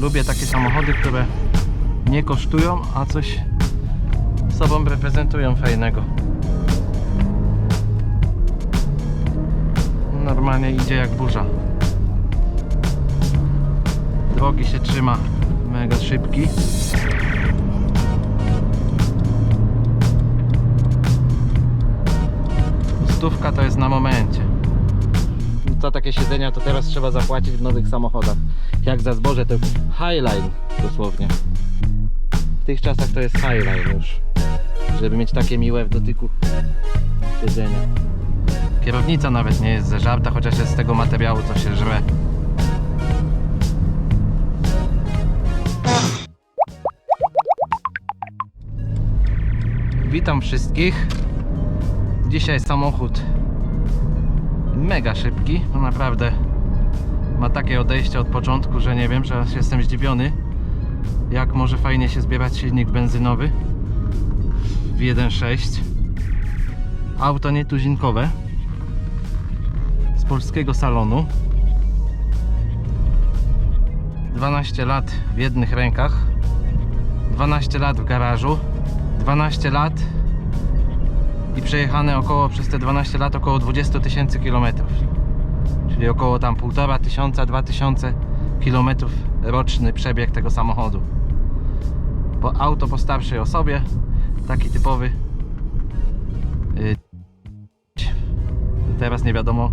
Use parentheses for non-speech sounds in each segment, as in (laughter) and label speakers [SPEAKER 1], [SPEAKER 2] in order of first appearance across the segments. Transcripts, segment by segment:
[SPEAKER 1] Lubię takie samochody, które nie kosztują, a coś sobą reprezentują fajnego. Normalnie idzie jak burza. Drogi się trzyma mega szybki. Stówka to jest na momencie. Co takie siedzenia to teraz trzeba zapłacić w nowych samochodach. Jak za zboże to highline dosłownie. W tych czasach to jest highline już. Żeby mieć takie miłe w dotyku siedzenia. Kierownica nawet nie jest ze żarta, chociaż jest z tego materiału co się żre. Witam wszystkich. Dzisiaj samochód mega szybki, no naprawdę ma takie odejście od początku, że nie wiem, że jestem zdziwiony jak może fajnie się zbierać silnik benzynowy. W 1.6 auto nietuzinkowe. Z polskiego salonu. 12 lat w jednych rękach. 12 lat w garażu. 12 lat i przejechane około przez te 12 lat około 20 tysięcy kilometrów. Czyli około tam 1,5 tysiąca, 2 tysiące kilometrów roczny przebieg tego samochodu. Po auto po starszej osobie taki typowy yy, teraz nie wiadomo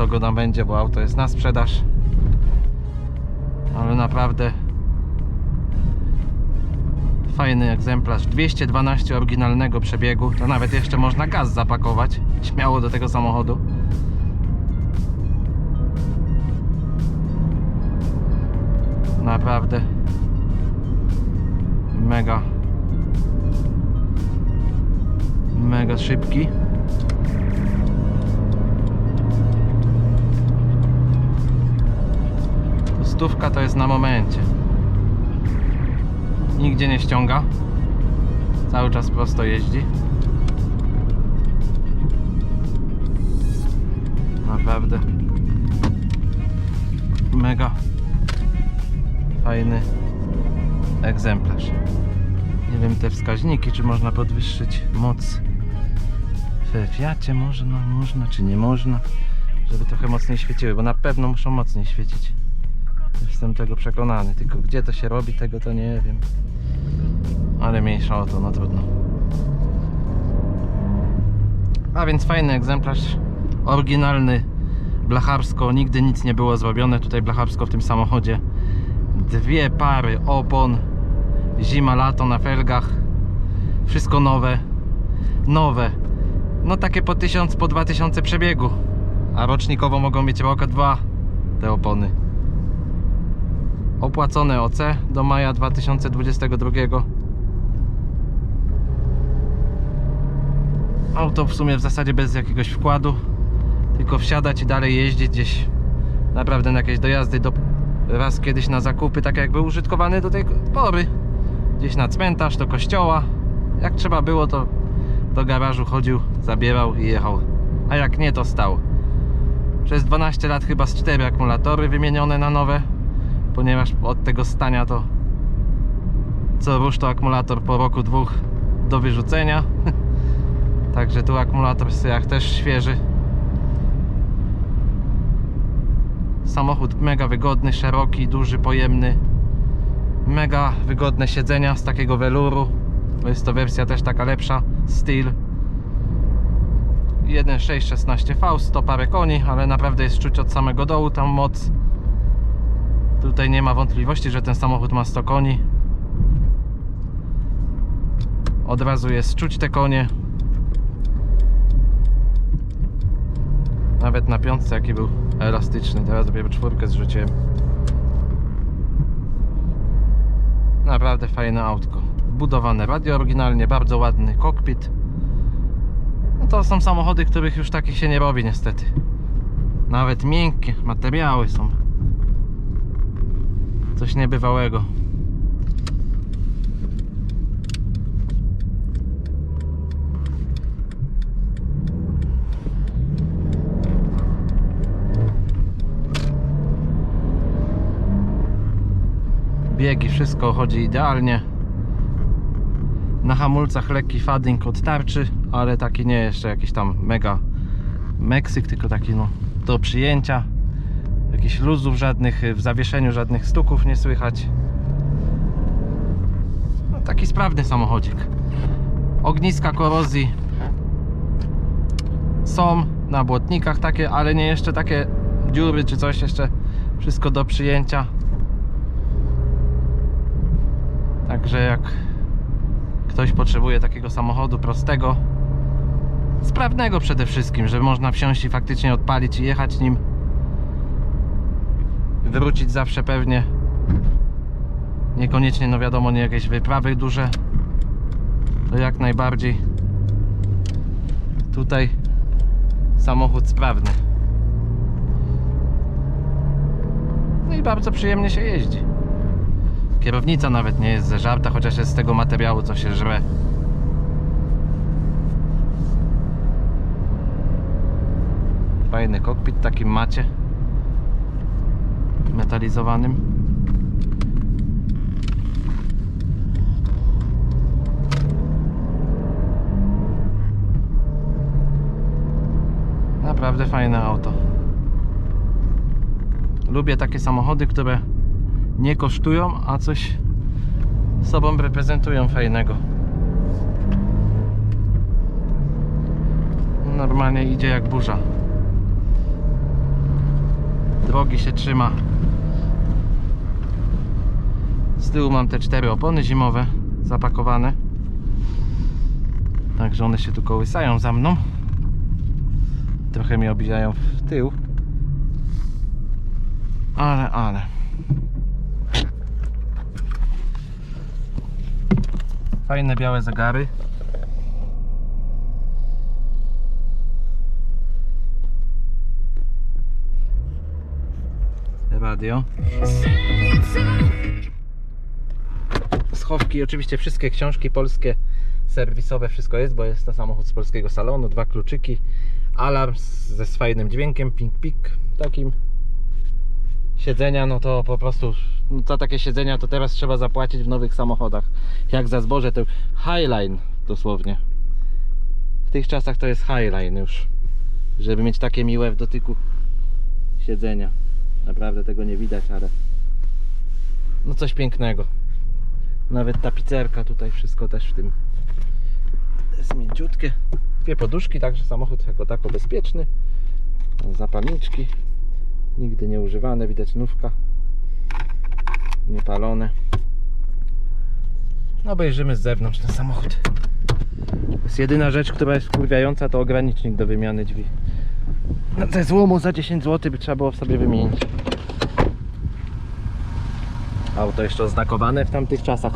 [SPEAKER 1] kto go nam będzie, bo auto jest na sprzedaż. Ale naprawdę fajny egzemplarz. 212 oryginalnego przebiegu. To nawet jeszcze można gaz zapakować. Śmiało do tego samochodu. Naprawdę. Mega. Mega szybki. Stówka to jest na momencie nigdzie nie ściąga. Cały czas prosto jeździ. Naprawdę. Mega. Fajny egzemplarz. Nie wiem te wskaźniki czy można podwyższyć moc w Fiacie. Można, można czy nie można żeby trochę mocniej świeciły, bo na pewno muszą mocniej świecić Jestem tego przekonany, tylko gdzie to się robi, tego to nie wiem. Ale mniejsza o to, no trudno. A więc fajny egzemplarz, oryginalny, blacharsko, nigdy nic nie było zrobione tutaj blacharsko w tym samochodzie. Dwie pary opon, zima, lato na felgach, wszystko nowe, nowe. No takie po 1000, po 2000 przebiegu, a rocznikowo mogą mieć rok, dwa te opony opłacone OC do maja 2022 auto w sumie w zasadzie bez jakiegoś wkładu tylko wsiadać i dalej jeździć gdzieś naprawdę na jakieś dojazdy do raz kiedyś na zakupy tak jakby użytkowany do tej pory. Gdzieś na cmentarz, do kościoła. Jak trzeba było to do garażu chodził, zabierał i jechał. A jak nie to stał. Przez 12 lat chyba z 4 akumulatory wymienione na nowe ponieważ od tego stania to co rusz to akumulator po roku dwóch do wyrzucenia. (laughs) Także tu akumulator w syjach też świeży. Samochód mega wygodny, szeroki, duży, pojemny. Mega wygodne siedzenia z takiego weluru bo jest to wersja też taka lepsza Steel 1.6.16V 100 parę koni, ale naprawdę jest czuć od samego dołu tam moc Tutaj nie ma wątpliwości, że ten samochód ma 100 koni. Od razu jest czuć te konie. Nawet na piątce jaki był elastyczny. Teraz dopiero czwórkę zrzuciłem. Naprawdę fajne autko. Budowane radio oryginalnie, bardzo ładny kokpit. No to są samochody, których już takich się nie robi niestety. Nawet miękkie materiały są coś niebywałego. biegi, wszystko chodzi idealnie. Na hamulcach lekki fading od tarczy, ale taki nie jeszcze jakiś tam mega Meksyk, tylko taki no do przyjęcia. Jakichś luzów żadnych, w zawieszeniu żadnych stuków nie słychać. No, taki sprawny samochodzik. Ogniska korozji są na błotnikach takie, ale nie jeszcze takie dziury czy coś jeszcze. Wszystko do przyjęcia. Także jak ktoś potrzebuje takiego samochodu prostego, sprawnego przede wszystkim, że można wsiąść i faktycznie odpalić i jechać nim, wrócić zawsze pewnie. Niekoniecznie, no wiadomo, nie jakieś wyprawy duże, to jak najbardziej. Tutaj samochód sprawny. No i bardzo przyjemnie się jeździ. Kierownica nawet nie jest ze żarta, chociaż jest z tego materiału, co się żre. Fajny kokpit takim macie metalizowanym. Naprawdę fajne auto. Lubię takie samochody, które nie kosztują, a coś sobą reprezentują fajnego. Normalnie idzie jak burza. Drogi się trzyma. Z tyłu mam te cztery opony zimowe zapakowane. Także one się tu kołysają za mną. Trochę mnie obijają w tył. Ale, ale. Fajne białe zegary. Radio. Schowki, oczywiście wszystkie książki polskie, serwisowe, wszystko jest, bo jest to samochód z polskiego salonu, dwa kluczyki, alarm ze swajnym dźwiękiem, ping pik takim. Siedzenia, no to po prostu no za takie siedzenia to teraz trzeba zapłacić w nowych samochodach. Jak za zboże to Highline dosłownie. W tych czasach to jest Highline już. Żeby mieć takie miłe w dotyku siedzenia. Naprawdę tego nie widać, ale no coś pięknego. Nawet tapicerka tutaj, wszystko też w tym jest mięciutkie. Dwie poduszki, także samochód jako tako bezpieczny. Zapalniczki. Nigdy nie używane, widać nówka. Niepalone. No obejrzymy z zewnątrz ten samochód. Jest jedyna rzecz, która jest wkurwiająca, to ogranicznik do wymiany drzwi. No ze złomu za 10 zł by trzeba było sobie wymienić. Auto jeszcze oznakowane w tamtych czasach.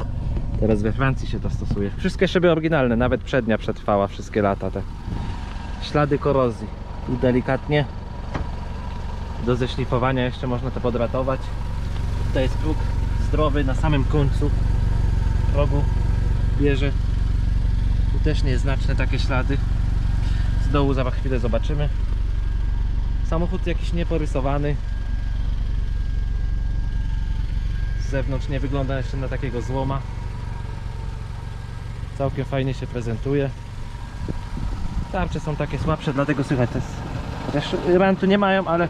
[SPEAKER 1] Teraz we Francji się to stosuje. Wszystkie szyby oryginalne, nawet przednia przetrwała wszystkie lata. Te ślady korozji. Tu delikatnie do zeszlifowania jeszcze można to podratować. Tutaj jest próg zdrowy na samym końcu progu bierze. Tu też nieznaczne takie ślady. Z dołu za chwilę zobaczymy. Samochód jakiś nieporysowany. Z zewnątrz nie wygląda jeszcze na takiego złoma. Całkiem fajnie się prezentuje. Tarcze są takie słabsze, dlatego słychać to jest. Chociaż nie mają, ale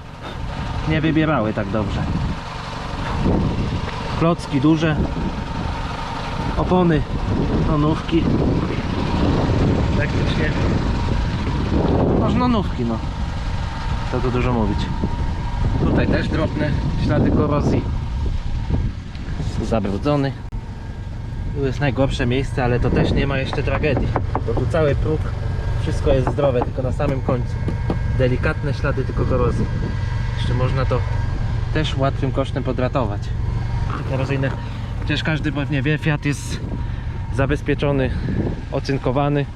[SPEAKER 1] nie wybierały tak dobrze. Klocki duże. Opony nonówki. Praktycznie. Można nówki, no. Co tu dużo mówić. Tutaj też drobne ślady korozji. Zabrudzony. Tu jest najgorsze miejsce, ale to też nie ma jeszcze tragedii. Bo tu cały próg, wszystko jest zdrowe, tylko na samym końcu. Delikatne ślady tylko korozji. Jeszcze można to też łatwym kosztem podratować. Korozyjne, przecież każdy pewnie wie, Fiat jest zabezpieczony, ocynkowany.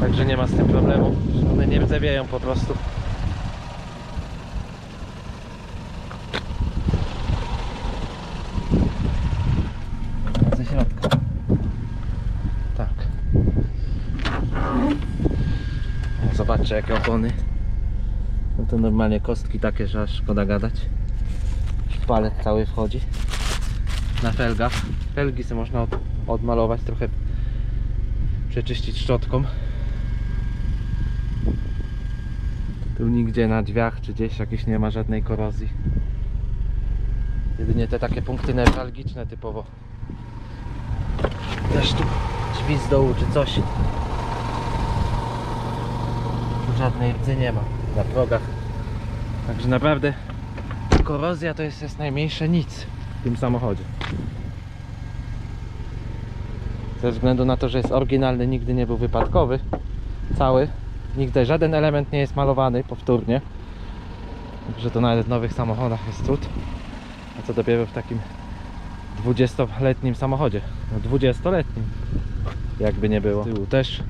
[SPEAKER 1] Także nie ma z tym problemu. One nie rdzewieją po prostu. Ze środka. Tak. Zobaczcie jakie opony. No to normalnie kostki takie, że aż szkoda gadać. Palet cały wchodzi. na felgach. Felgi sobie można od, odmalować, trochę przeczyścić szczotką. Tu nigdzie na drzwiach czy gdzieś jakieś nie ma żadnej korozji. Jedynie te takie punkty newralgiczne typowo. Też tu drzwi z dołu czy coś. Żadnej rdzy nie ma na progach. Także naprawdę korozja to jest, jest najmniejsze nic w tym samochodzie. Ze względu na to, że jest oryginalny, nigdy nie był wypadkowy. Cały. Nigdy żaden element nie jest malowany powtórnie. Także to nawet w nowych samochodach jest cud. A co dopiero w takim 20-letnim samochodzie. No 20-letnim. Jakby nie było. Z tyłu też.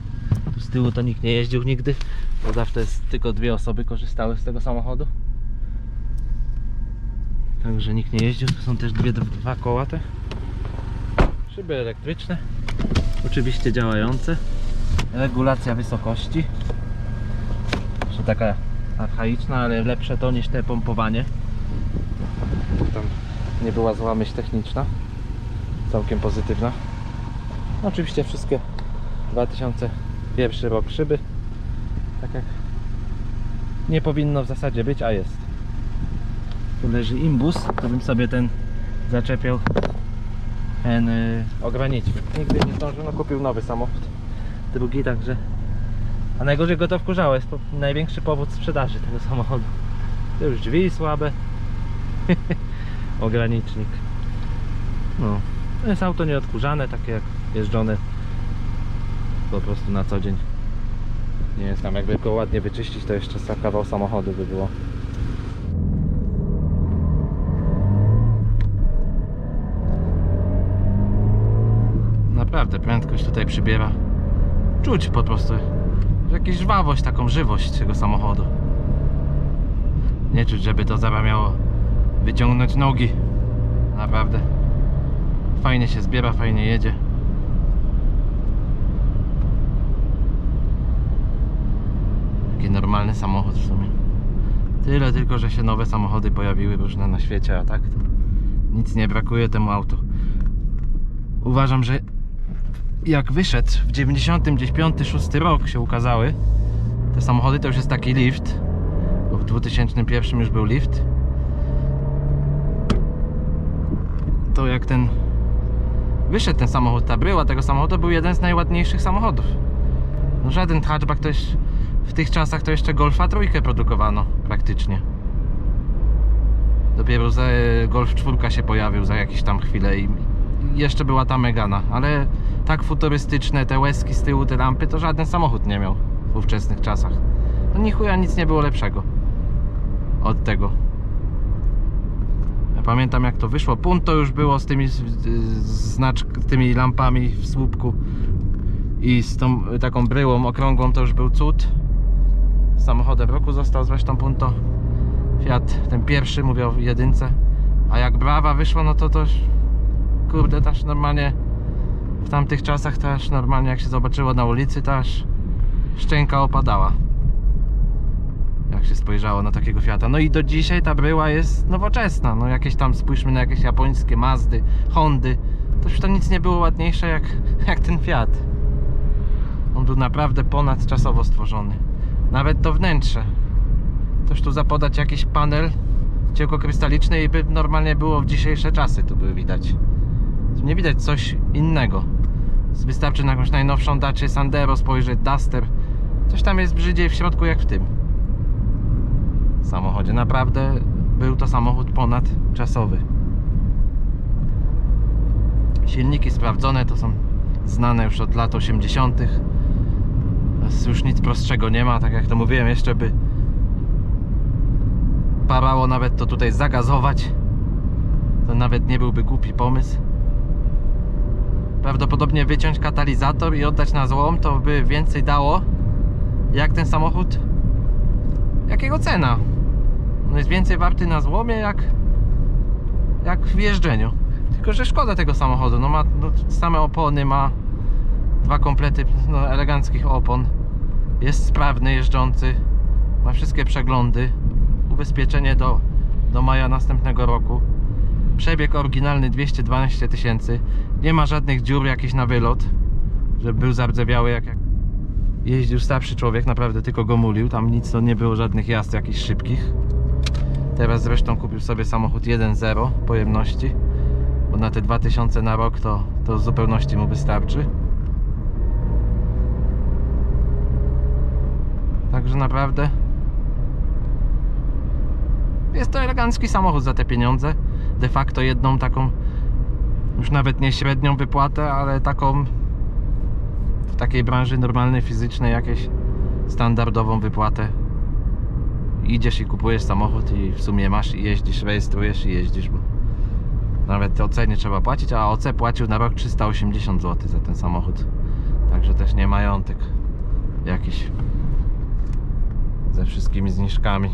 [SPEAKER 1] Z tyłu to nikt nie jeździł nigdy. Bo zawsze jest tylko dwie osoby korzystały z tego samochodu. Także nikt nie jeździł. Tu są też dwie, dwa koła te. Szyby elektryczne. Oczywiście działające. Regulacja wysokości. Jeszcze taka archaiczna, ale lepsze to niż te pompowanie. Tam nie była zła myśl techniczna. Całkiem pozytywna. Oczywiście wszystkie 2001 rok szyby. Tak jak nie powinno w zasadzie być, a jest. Tu leży imbus, to bym sobie ten zaczepiał ten y, ogranicznik. Nigdy nie zdążył, no kupił nowy samochód. Drugi, także. A najgorzej go to wkurzało, jest po, największy powód sprzedaży tego samochodu. To już drzwi słabe. (laughs) Ogranicznik. No. To jest auto nieodkurzane, takie jak jeżdżone po prostu na co dzień. Nie jest tam jakby go ładnie wyczyścić, to jeszcze kawał samochodu by było. Naprawdę prędkość tutaj przybiera. Czuć po prostu jakąś żwawość, taką żywość tego samochodu. Nie czuć, żeby to zaraz miało wyciągnąć nogi. Naprawdę. Fajnie się zbiera, fajnie jedzie. Taki normalny samochód w sumie. Tyle tylko, że się nowe samochody pojawiły różne na świecie, a tak to nic nie brakuje temu autu. Uważam, że jak wyszedł w 95-6 rok się ukazały te samochody, to już jest taki lift, bo w 2001 już był lift. To jak ten wyszedł ten samochód, ta bryła tego samochodu, był jeden z najładniejszych samochodów. No żaden hatchback to jest, w tych czasach to jeszcze Golfa trójkę produkowano praktycznie. Dopiero za, Golf 4 się pojawił za jakieś tam chwilę i jeszcze była ta Megana, ale tak futurystyczne, te łezki z tyłu, te lampy, to żaden samochód nie miał w ówczesnych czasach. No ni chuja nic nie było lepszego od tego. Ja pamiętam jak to wyszło. Punto już było z tymi z- z- znacz, tymi lampami w słupku i z tą taką bryłą okrągłą to już był cud. Samochodem roku został zresztą Punto. Fiat, ten pierwszy, mówię o jedynce. A jak Brawa wyszła, no to to kurde, też normalnie w tamtych czasach też normalnie jak się zobaczyło na ulicy, to aż szczęka opadała. Jak się spojrzało na takiego Fiata. No i do dzisiaj ta bryła jest nowoczesna. No jakieś tam, spójrzmy na jakieś japońskie Mazdy, Hondy. To już to nic nie było ładniejsze jak, jak ten Fiat. On był naprawdę ponadczasowo stworzony. Nawet to wnętrze. Toż tu zapodać jakiś panel cienkokrystaliczny i by normalnie było w dzisiejsze czasy, tu by widać. Nie widać coś innego. Wystarczy na jakąś najnowszą Dacia Sandero spojrzeć, Duster. Coś tam jest brzydziej w środku jak w tym samochodzie. Naprawdę był to samochód ponadczasowy. Silniki sprawdzone to są znane już od lat 80. Już nic prostszego nie ma, tak jak to mówiłem, jeszcze by parało nawet to tutaj zagazować. To nawet nie byłby głupi pomysł. Prawdopodobnie wyciąć katalizator i oddać na złom, to by więcej dało. Jak ten samochód? Jakiego cena? On jest więcej warty na złomie jak jak w jeżdżeniu. Tylko, że szkoda tego samochodu. No ma no, same opony, ma dwa komplety no, eleganckich opon. Jest sprawny, jeżdżący. Ma wszystkie przeglądy. Ubezpieczenie do, do maja następnego roku. Przebieg oryginalny 212 tysięcy. Nie ma żadnych dziur jakichś na wylot, żeby był zardzewiały jak, jak jeździł starszy człowiek, naprawdę tylko go mulił. Tam nic to nie było żadnych jazd jakichś szybkich. Teraz zresztą kupił sobie samochód 1.0 pojemności, bo na te 2000 na rok to, to w zupełności mu wystarczy. Także naprawdę jest to elegancki samochód za te pieniądze. De facto jedną taką, już nawet nie średnią wypłatę, ale taką w takiej branży normalnej, fizycznej, jakieś standardową wypłatę. Idziesz i kupujesz samochód i w sumie masz i jeździsz, rejestrujesz i jeździsz, bo nawet te OC nie trzeba płacić, a OC płacił na rok 380 zł za ten samochód. Także też nie majątek jakiś ze wszystkimi zniżkami.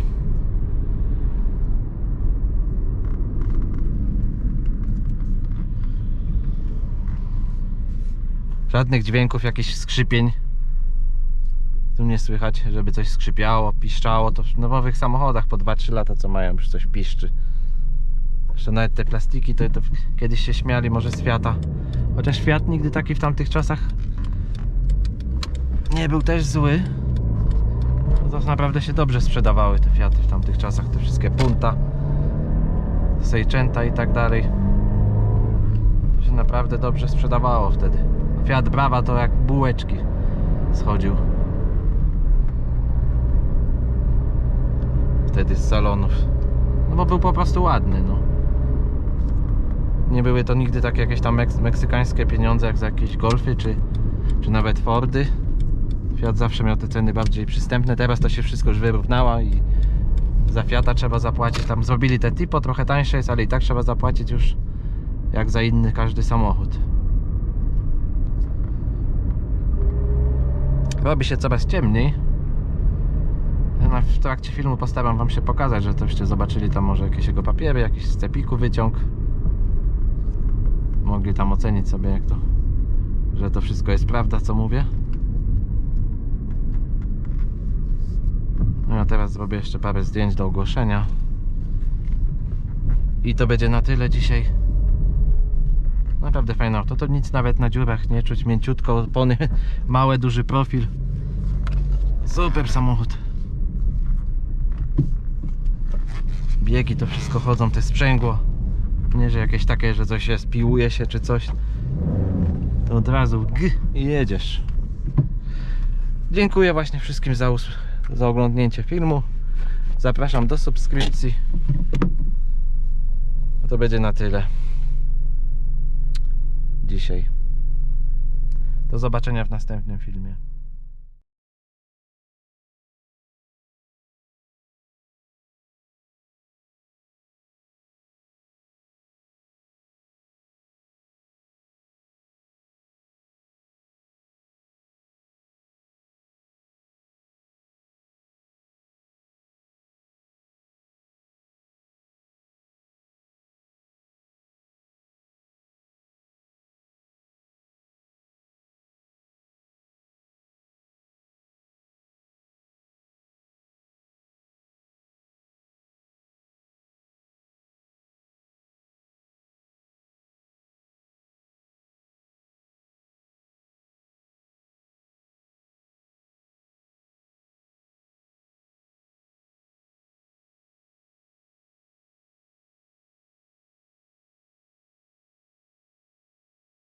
[SPEAKER 1] Żadnych dźwięków, jakichś skrzypień. Tu nie słychać, żeby coś skrzypiało, piszczało. To w nowych samochodach po 2-3 lata co mają, już coś piszczy. Jeszcze nawet te plastiki to, to kiedyś się śmiali może z Fiata. Chociaż Fiat nigdy taki w tamtych czasach nie był też zły. To naprawdę się dobrze sprzedawały te Fiaty w tamtych czasach. Te wszystkie Punta, Seicenta i tak dalej. To się naprawdę dobrze sprzedawało wtedy. Fiat Brava to jak bułeczki schodził. Wtedy z salonów. No bo był po prostu ładny, no. Nie były to nigdy takie jakieś tam meks- meksykańskie pieniądze jak za jakieś Golfy czy, czy nawet Fordy. Fiat zawsze miał te ceny bardziej przystępne. Teraz to się wszystko już wyrównało i za Fiata trzeba zapłacić. Tam zrobili te Tipo, trochę tańsze jest, ale i tak trzeba zapłacić już jak za inny każdy samochód. Robi się coraz ciemniej. Ja W trakcie filmu postaram wam się pokazać, że toście zobaczyli tam może jakieś jego papiery, jakiś z cepiku wyciąg. Mogli tam ocenić sobie jak to, że to wszystko jest prawda co mówię. No ja teraz zrobię jeszcze parę zdjęć do ogłoszenia. I to będzie na tyle dzisiaj. Naprawdę fajne auto. To nic nawet na dziurach nie czuć. Mięciutko, opony, (laughs) małe, duży profil. Super samochód. Biegi to wszystko chodzą, te sprzęgło. Nie, że jakieś takie, że coś jest, piłuje się czy coś. To od razu g i jedziesz. Dziękuję właśnie wszystkim za, us- za oglądnięcie filmu. Zapraszam do subskrypcji. To będzie na tyle dzisiaj. Do zobaczenia w następnym filmie.